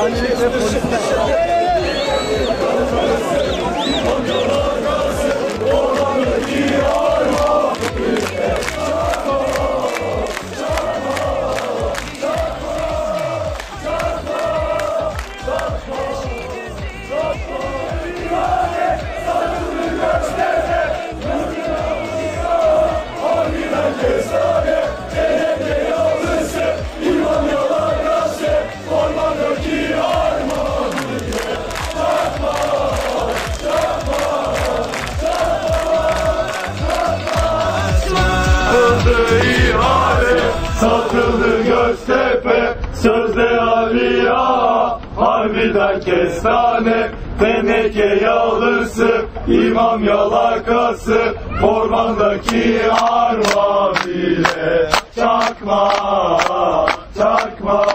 Ani ne de polisler. Satıldı ihale, satıldı Göztepe, sözde Aliya, harbiden kestane, teneke yağlısı, imam yalakası, ormandaki arma bile çakma, çakma.